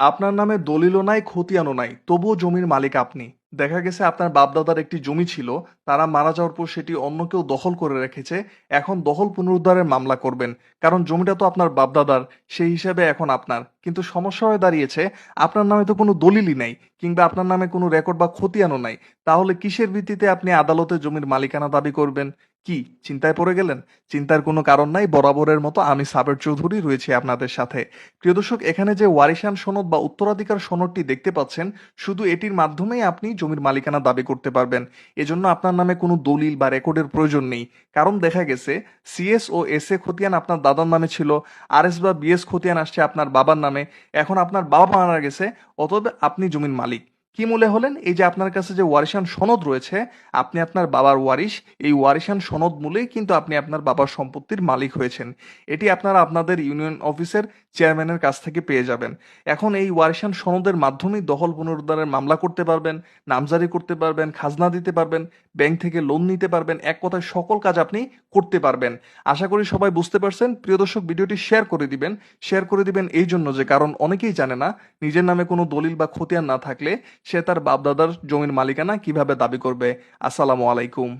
আপনার নামে দলিলও নাই খতিয়ানও নাই তবুও জমির মালিক আপনি। দেখা গেছে আপনার বাপদাদার একটি জমি ছিল, তারা মারা যাওয়ার পর সেটি অন্য কেউ দখল করে রেখেছে, এখন দখল পুনরুদ্ধারের মামলা করবেন। কারণ জমিটা তো আপনার বাপদাদার, সেই হিসাবে এখন আপনার। কিন্তু সমস্যা হয়ে দাঁড়িয়েছে, আপনার নামে তো কোনো দলিলই নাই, কিংবা আপনার নামে কোনো রেকর্ড বা খতিয়ানও নাই। তাহলে কিসের ভিত্তিতে আপনি আদালতে জমির মালিকানা দাবি করবেন? কি, চিন্তায় পড়ে গেলেন? চিন্তার কোনো কারণ নাই, বরাবরের মতো আমি সাবের চৌধুরী রয়েছি আপনাদের সাথে। প্রিয় দর্শক, এখানে যে ওয়ারিশান সনদ বা উত্তরাধিকার সনদটি দেখতে পাচ্ছেন, শুধু এটির মাধ্যমেই আপনি জমির মালিকানা দাবি করতে পারবেন। এজন্য আপনার নামে কোনো দলিল বা রেকর্ডের প্রয়োজন নেই। কারণ দেখা গেছে সিএস ও এস এ খতিয়ান আপনার দাদার নামে ছিল আর এস বা বিএস খতিয়ান আসছে আপনার বাবার নামে। এখন আপনার বাবা মারা গেছে, অতএব আপনি জমির মালিক। কি মূলে হলেন? এই যে আপনার কাছে যে ওয়ারিশান সনদ রয়েছে, আপনি আপনার বাবার ওয়ারিশ, এই ওয়ারিশান সনদ মূলেই কিন্তু আপনি আপনার বাবার সম্পত্তির মালিক হয়েছেন। এটি আপনারা আপনাদের ইউনিয়ন অফিসের চেয়ারম্যানের কাছ থেকে পেয়ে যাবেন। এখন এই ওয়ারিশান সনদের মাধ্যমেই দখল পুনরুদ্ধারের মামলা করতে পারবেন, নামজারি করতে পারবেন, খাজনা দিতে পারবেন, ব্যাংক থেকে লোন নিতে পারবেন, এক কথায় সকল কাজ আপনি করতে পারবেন। আশা করি সবাই বুঝতে পারছেন। প্রিয় দর্শক, ভিডিওটি শেয়ার করে দিবেন। শেয়ার করে দিবেন এই জন্য যে, কারণ অনেকেই জানে না, নিজের নামে কোনো দলিল বা খতিয়ান না থাকলে সে তার বাপদাদার জমির মালিকানা কীভাবে দাবি করবে? আসসালামু আলাইকুম।